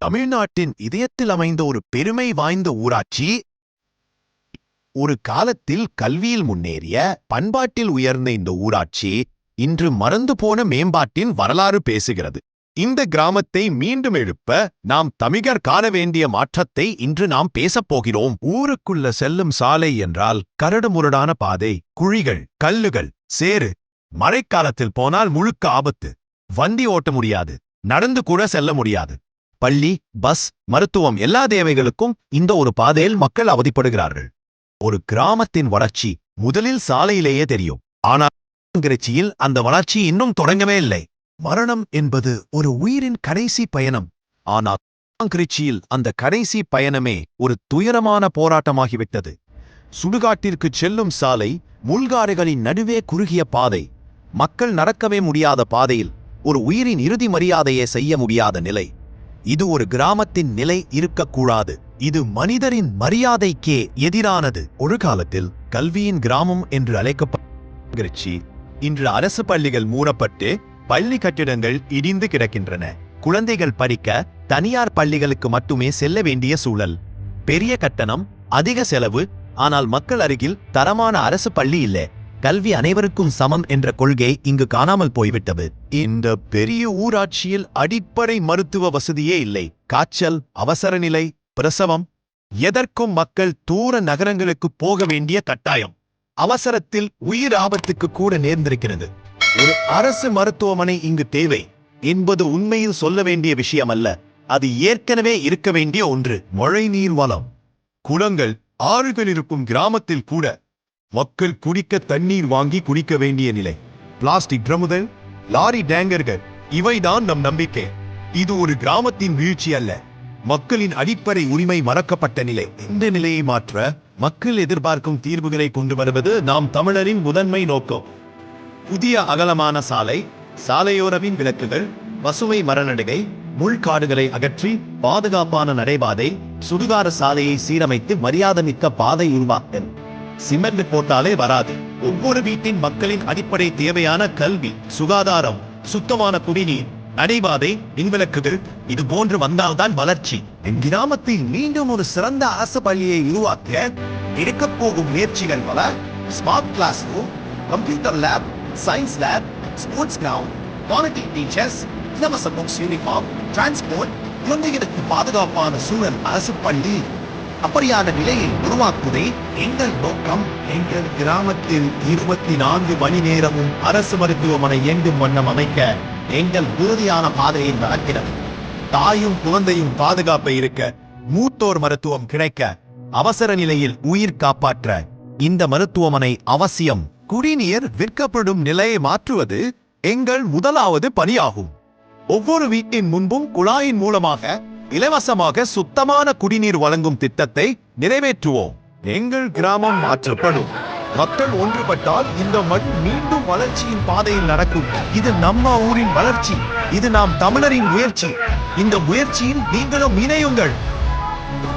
தமிழ்நாட்டின் இதயத்தில் அமைந்த ஒரு பெருமை வாய்ந்த ஊராட்சி. ஒரு காலத்தில் கல்வியில் முன்னேறிய பண்பாட்டில் உயர்ந்த இந்த ஊராட்சி இன்று மறந்து போன மேம்பாட்டின் வரலாறு பேசுகிறது. இந்த கிராமத்தை மீண்டும் எழுப்ப நாம் தமிழர் காண வேண்டிய மாற்றத்தை இன்று நாம் பேசப் போகிறோம். ஊருக்குள்ள செல்லும் சாலை என்றால் கரடுமுரடான பாதை குழிகள் கல்லுகள் சேறு. மழைக்காலத்தில் போனால் முழுக்க ஆபத்து. வண்டி ஓட்ட முடியாது. நடந்து கூட செல்ல முடியாது. பள்ளி பஸ் மருத்துவம் எல்லா தேவைகளுக்கும் இந்த ஒரு பாதையில் மக்கள் அவதிப்படுகிறார்கள். ஒரு கிராமத்தின் வளர்ச்சி முதலில் சாலையிலேயே தெரியும். ஆனால் கிருச்சியில் அந்த வளர்ச்சி இன்னும் தொடங்கவே இல்லை. மரணம் என்பது ஒரு உயிரின் கடைசி பயணம். ஆனால் கிருச்சியில் அந்த கடைசி பயணமே ஒரு துயரமான போராட்டமாகிவிட்டது. சுடுகாட்டிற்கு செல்லும் சாலை முள்காடுகளின் நடுவே குறுகிய பாதை. மக்கள் நடக்கவே முடியாத பாதையில் ஒரு உயிரின் இறுதி மரியாதையை செய்ய முடியாத நிலை. இது ஒரு கிராமத்தின் நிலை இருக்கக்கூடாது. இது மனிதரின் மரியாதைக்கே எதிரானது. ஒரு காலத்தில் கல்வியின் கிராமம் என்று அழைக்கப்பட்ட இன்று அரசு பள்ளிகள் மூடப்பட்டு பள்ளி கட்டிடங்கள் இடிந்து கிடக்கின்றன. குழந்தைகள் படிக்க தனியார் பள்ளிகளுக்கு மட்டுமே செல்ல வேண்டிய சூழல். பெரிய கட்டணம் அதிக செலவு ஆனால் மக்கள் அருகில் தரமான அரசு பள்ளி இல்லை. கல்வி அனைவருக்கும் சமம் என்ற கொள்கை இங்கு காணாமல் போய்விட்டது. இந்த பெரிய ஊராட்சியில் அடிப்படை மருத்துவ வசதியே இல்லை. காய்ச்சல் அவசர நிலை பிரசவம் எதற்கும் மக்கள் தூர நகரங்களுக்கு போக வேண்டிய கட்டாயம். அவசரத்தில் உயிர் ஆபத்துக்கு கூட நேர்ந்திருக்கிறது. ஒரு அரசு மருத்துவமனை இங்கு தேவை. என்பது உண்மையில் சொல்ல வேண்டிய விஷயம் அல்ல அது ஏற்கனவே இருக்க வேண்டிய ஒன்று. மழை நீர் வளம். குளங்கள் ஆறுகள் இருக்கும் கிராமத்தில் கூட மக்கள் குடிக்க தண்ணீர் வாங்கி குடிக்க வேண்டிய நிலை. பிளாஸ்டிக் ட்ரமுதல் லாரி டேங்கர்கள் இவைதான் நம் நம்பிக்கை. இது ஒரு கிராமத்தின் வீழ்ச்சி அல்ல. மக்களின் அடிப்படை உரிமை மறக்கப்பட்ட நிலை. இந்த நிலையை மாற்ற மக்கள் எதிர்பார்க்கும் தீர்வுகளை கொண்டு வருவது நாம் தமிழரின் முதன்மை நோக்கம். புதிய அகலமான சாலை சாலையோரவின் விளக்குகள் பசுமை மரநடுகை முள்காடுகளை அகற்றி பாதுகாப்பான நடைபாதை சுடுகார சாலையை சீரமைத்து மரியாதை மிக்க பாதை உருவாக்கல் சிமெண்ட் போட்டாலே வராது. ஒவ்வொரு வீட்டின் மக்களின் அடிப்படை தேவையான கல்வி சுகாதாரம் சுத்தமான குடிநீர் நடைபாதை மின்விளக்குகள் இது போன்று வந்தால்தான் வளர்ச்சி. என் கிராமத்தில் மீண்டும் ஒரு சிறந்த அரசு பள்ளியை உருவாக்க எடுக்க போகும் முயற்சிகள் பல. Smart classroom computer lab science lab sports ground quality teachers இலவச புக்ஸ் யூனிஃபார்ம் டிரான்ஸ்போர்ட் குழந்தைகளுக்கு பாதுகாப்பான சூழல் அரசு பள்ளி. அப்படியான நிலையை உருவாக்குவதே எங்கள் நோக்கம். எங்கள் கிராமத்தில் இருபத்தி நான்கு மணி நேரமும் அரசு மருத்துவமனை இயங்கும் வண்ணம் அமைக்க எங்கள் உறுதியான பாதையை நடக்கிறது தாயும் குழந்தையும் பாதுகாப்பை இருக்க மூத்தோர் மருத்துவம் கிடைக்க அவசர நிலையில் உயிர் காப்பாற்ற இந்த மருத்துவமனை அவசியம். குடிநீர் விற்கப்படும் நிலையை மாற்றுவது எங்கள் முதலாவது பணியாகும். ஒவ்வொரு வீட்டின் முன்பும் குழாயின் மூலமாக இலவசமாக சுத்தமான குடிநீர் வழங்கும் திட்டத்தை நிறைவேற்றுவோம். எங்கள் கிராமம் மாற்றப்படும். மக்கள் ஒன்றுபட்டால் இந்த மண் மீண்டும் வளர்ச்சியின் பாதையில் நடக்கும். இது நம்ம ஊரின் வளர்ச்சி. இது நாம் தமிழரின் முயற்சி. இந்த முயற்சியில் நீங்களும் இணையுங்கள்.